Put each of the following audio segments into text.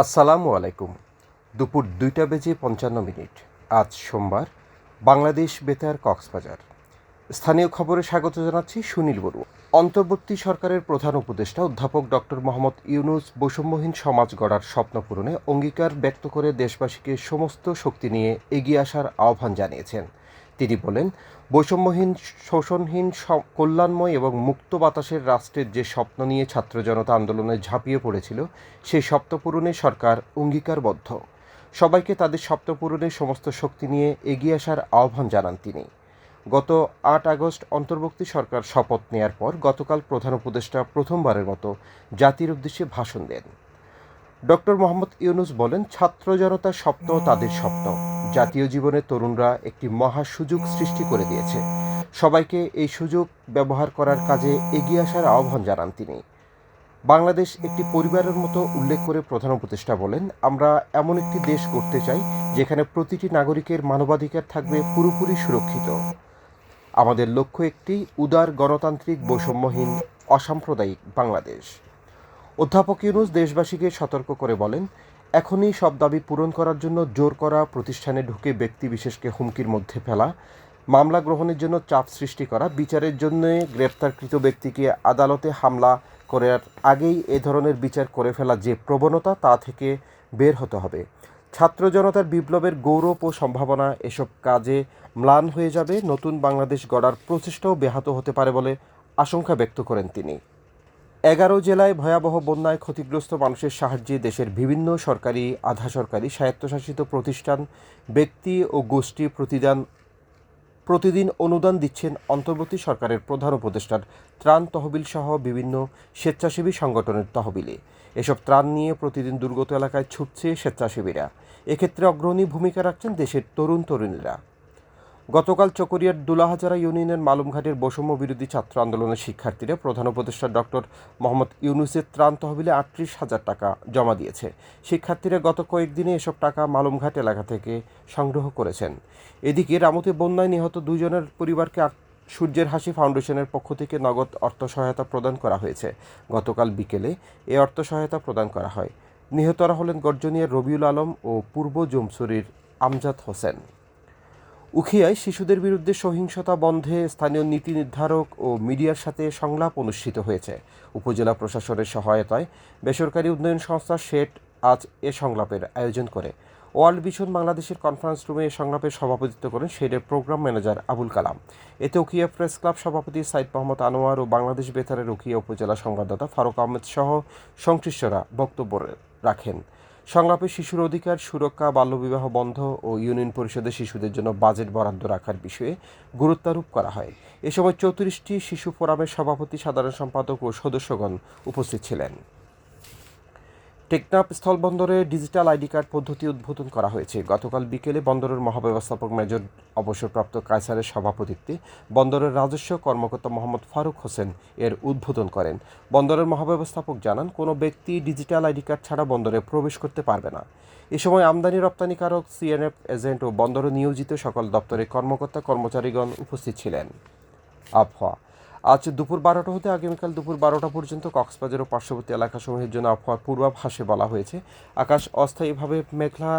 আসসালামু আলাইকুম। দুপুর দুইটা বেজে পঞ্চান্ন মিনিট। আজ সোমবার, বাংলাদেশ বেতার কক্সবাজার। স্থানীয় খবরে স্বাগত জানাচ্ছি সুনীল বড়ুয়া অন্তর্বর্তী সরকারের প্রধান উপদেষ্টা অধ্যাপক ডক্টর মোহাম্মদ ইউনুস বৈষম্যহীন সমাজ গড়ার স্বপ্ন পূরণে অঙ্গীকার ব্যক্ত করে দেশবাসীকে সমস্ত শক্তি নিয়ে এগিয়ে আসার আহ্বান জানিয়েছেন। তিনি বলেন, বৈষম্যহীন, শোষণহীন কল্যাণময় এবং মুক্ত বাতাসের রাষ্ট্রের যে স্বপ্ন নিয়ে ছাত্র জনতা আন্দোলনে ঝাঁপিয়ে পড়েছিল, সেই স্বপ্ন পূরণে সরকার অঙ্গীকারবদ্ধ। সবাইকে তাদের স্বপ্ন পূরণে সমস্ত শক্তি নিয়ে এগিয়ে আসার আহ্বান জানান তিনি। গত আট আগস্ট অন্তর্বর্তী সরকার শপথ নেয়ার পর গতকাল প্রধান উপদেষ্টা প্রথমবারের মতো জাতির উদ্দেশ্যে ভাষণ দেন। ডক্টর মোহাম্মদ ইউনুস বলেন, ছাত্র জনতার স্বপ্ন তাদের স্বপ্ন। জাতীয় জীবনে তরুণরা একটি মহা সুযোগ সৃষ্টি করে দিয়েছে। সবাইকে এই সুযোগ ব্যবহার করার কাজে এগিয়ে আসার আহ্বান জানান তিনি। বাংলাদেশ একটি পরিবারের মতো উল্লেখ করে প্রধান উপদেষ্টা বলেন, আমরা এমন একটি দেশ করতে চাই যেখানে প্রতিটি নাগরিকের মানবাধিকার থাকবে পুরোপুরি সুরক্ষিত। আমাদের লক্ষ্য একটি উদার গণতান্ত্রিক বৈষম্যহীন, অসাম্প্রদায়িক বাংলাদেশ। অধ্যাপক ইউনুস দেশবাসীকে সতর্ক করে বলেন এখনই সব দাবি পূরণ করার জন্য জোর করা প্রতিষ্ঠানে ঢুকে ব্যক্তি বিশেষকে হুমকির মধ্যে ফেলা, মামলা গ্রহণের জন্য চাপ সৃষ্টি করা, বিচারের জন্য গ্রেপ্তারকৃত ব্যক্তিকে আদালতে হামলা করার আগেই এ ধরনের বিচার করে ফেলা যে প্রবণতা তা থেকে বের হতে হবে। ছাত্র জনতার বিপ্লবের গৌরব ও সম্ভাবনা এসব কাজে ম্লান হয়ে যাবে। নতুন বাংলাদেশ গড়ার প্রচেষ্টাও ব্যাহত হতে পারে বলে আশঙ্কা ব্যক্ত করেন তিনি। এগারো জেলায় ভয়াবহ বন্যায় ক্ষতিগ্রস্ত মানুষের সাহায্যে দেশের বিভিন্ন সরকারি আধা সরকারি স্বায়ত্তশাসিত প্রতিষ্ঠান, ব্যক্তি ও গোষ্ঠী প্রতিদান, প্রতিদিন অনুদান দিচ্ছেন অন্তর্বর্তী সরকারের প্রধান উপদেষ্টার ত্রাণ তহবিল সহ বিভিন্ন স্বেচ্ছাসেবী সংগঠনের তহবিলে। এসব ত্রাণ নিয়ে প্রতিদিন দুর্গত এলাকায় ছুটছে স্বেচ্ছাসেবীরা। এক্ষেত্রে অগ্রণী ভূমিকা রাখছেন দেশের তরুণ তরুণীরা গতকাল চকরিয়ার দুলাহাজারা ইউনিয়নের মালুমঘাটের বৈষম্য বিরোধী ছাত্র আন্দোলনের শিক্ষার্থীরা প্রধান উপদেষ্টা ডক্টর মোহাম্মদ ইউনুসের ত্রাণ তহবিলে আটত্রিশ হাজার টাকা জমা দিয়েছে। শিক্ষার্থীরা গত কয়েকদিনে এসব টাকা মালুমঘাট এলাকা থেকে সংগ্রহ করেছেন। এদিকে রামতে বন্যায় নিহত দুজনের পরিবারকে সূর্যের হাসি ফাউন্ডেশনের পক্ষ থেকে নগদ অর্থ সহায়তা প্রদান করা হয়েছে। গতকাল বিকেলে এ অর্থ সহায়তা প্রদান করা হয়। নিহতরা হলেন গর্জনিয়ার রবিউল আলম ও পূর্ব জমসুরির আমজাদ হোসেন। উখিয়ায় শিশুদের বিরুদ্ধে সহিংসতা বন্ধে স্থানীয় নীতি নির্ধারক ও মিডিয়ার সাথে সংলাপ অনুষ্ঠিত হয়েছে। উপজেলা প্রশাসনের সহায়তায় বেসরকারি উন্নয়ন সংস্থা শেট আজ এ সংলাপের আয়োজন করে। ওয়ার্ল্ড ভিশন বাংলাদেশের কনফারেন্স রুমে এ সংলাপের সভাপতিত্ব করেন শেডের প্রোগ্রাম ম্যানেজার আবুল কালাম। এতে উকিয়া প্রেস ক্লাব সভাপতি সাইদ মোহাম্মদ আনোয়ার ও বাংলাদেশ বেতারের উখিয়া উপজেলা সংবাদদাতা ফারুক আহমেদ সহ সংশ্লিষ্টরা বক্তব্য রাখেন। সংলাপে শিশুর অধিকার, সুরক্ষা, বাল্যবিবাহ বন্ধ ও ইউনিয়ন পরিষদে শিশুদের জন্য বাজেট বরাদ্দ রাখার বিষয়ে গুরুত্বারোপ করা হয়। এ সময় চৌত্রিশটি শিশু ফোরামের সভাপতি, সাধারণ সম্পাদক ও সদস্যগণ উপস্থিত ছিলেন। টেকনাফ স্থলবন্দরে ডিজিটাল আইডি কার্ড পদ্ধতি উদ্বোধন করা হয়েছে। গতকাল বিকেলে বন্দরের মহাব্যবস্থাপক মেজর অবসরপ্রাপ্ত কায়সারের সভাপতিত্বে বন্দরের রাজস্ব কর্মকর্তা মোহাম্মদ ফারুক হোসেন এর উদ্বোধন করেন। বন্দরের মহাব্যবস্থাপক জানান, কোনো ব্যক্তি ডিজিটাল আইডি কার্ড ছাড়া বন্দরে প্রবেশ করতে পারবে না। এ সময় আমদানি রপ্তানিকারক, সিএনএফ এজেন্ট ও বন্দরে নিয়োজিত সকল দপ্তরের কর্মকর্তা কর্মচারীগণ উপস্থিত ছিলেন। আবহাওয়া। আজ দুপুর বারোটা হতে আগামীকাল দুপুর বারোটা পর্যন্ত কক্সবাজার ও পার্শ্ববর্তী এলাকাসমূহের জন্য আবহাওয়ার পূর্বাভাসে বলা হয়েছে, আকাশ অস্থায়ীভাবে মেঘলা,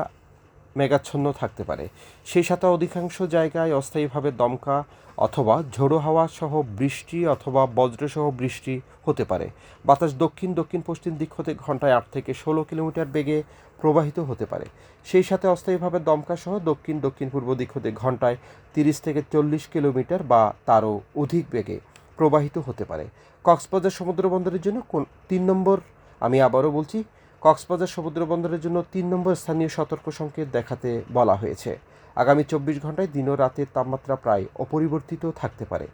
মেঘাচ্ছন্ন থাকতে পারে। সেই সাথে অধিকাংশ জায়গায় অস্থায়ীভাবে দমকা অথবা ঝোড়ো হাওয়া সহ বৃষ্টি অথবা বজ্রসহ বৃষ্টি হতে পারে। বাতাস দক্ষিণ দক্ষিণ, পশ্চিম দিক হতে ঘন্টায় আট থেকে ষোলো কিলোমিটার বেগে প্রবাহিত হতে পারে। সেই সাথে অস্থায়ীভাবে দমকা সহ দক্ষিণ দক্ষিণ পূর্ব দিক হতে ঘন্টায় তিরিশ থেকে চল্লিশ কিলোমিটার বা তারও অধিক বেগে। প্রবাহিত হতে পারে। কক্সবাজার সমুদ্র বন্দরের জন্য কোন তিন নম্বর, আমি আবারও বলছি, কক্সবাজার সমুদ্র বন্দরের জন্য তিন নম্বর স্থানীয় সতর্ক সংকেত দেখাতে বলা হয়েছে। আগামী চব্বিশ ঘন্টায় দিন ও রাতের তাপমাত্রা প্রায় অপরিবর্তিত থাকতে পারে।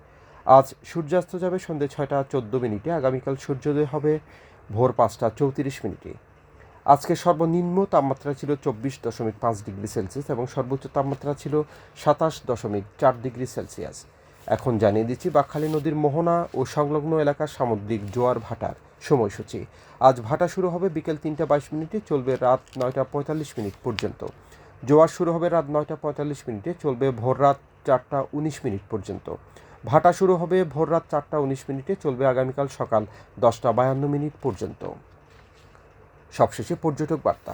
আজ সূর্যাস্ত যাবে সন্ধ্যে ছয়টা চোদ্দ মিনিটে, আগামীকাল সূর্যোদয় হবে ভোর পাঁচটা চৌত্রিশ মিনিটে। আজকে সর্বনিম্ন তাপমাত্রা ছিল চব্বিশ দশমিক পাঁচ ডিগ্রি সেলসিয়াস এবং সর্বোচ্চ তাপমাত্রা ছিল সাতাশ দশমিক চার ডিগ্রি সেলসিয়াস। এখন জানিয়ে দিচ্ছি, বাকখালী নদীর মোহনা ও সংলগ্ন এলাকার সামুদ্রিক জোয়ার ভাটার সময়সূচি। আজ ভাটা শুরু হবে বিকেল তিনটা বাইশ মিনিটে, চলবে রাত নয়টা পঁয়তাল্লিশ মিনিট পর্যন্ত। জোয়ার শুরু হবে রাত নয়টা পঁয়তাল্লিশ মিনিটে, চলবে ভোর রাত চারটা উনিশ মিনিট পর্যন্ত। ভাটা শুরু হবে ভোর রাত চারটা উনিশ মিনিটে, চলবে আগামীকাল সকাল দশটা বায়ান্ন মিনিট পর্যন্ত। সবশেষে পর্যটক বার্তা।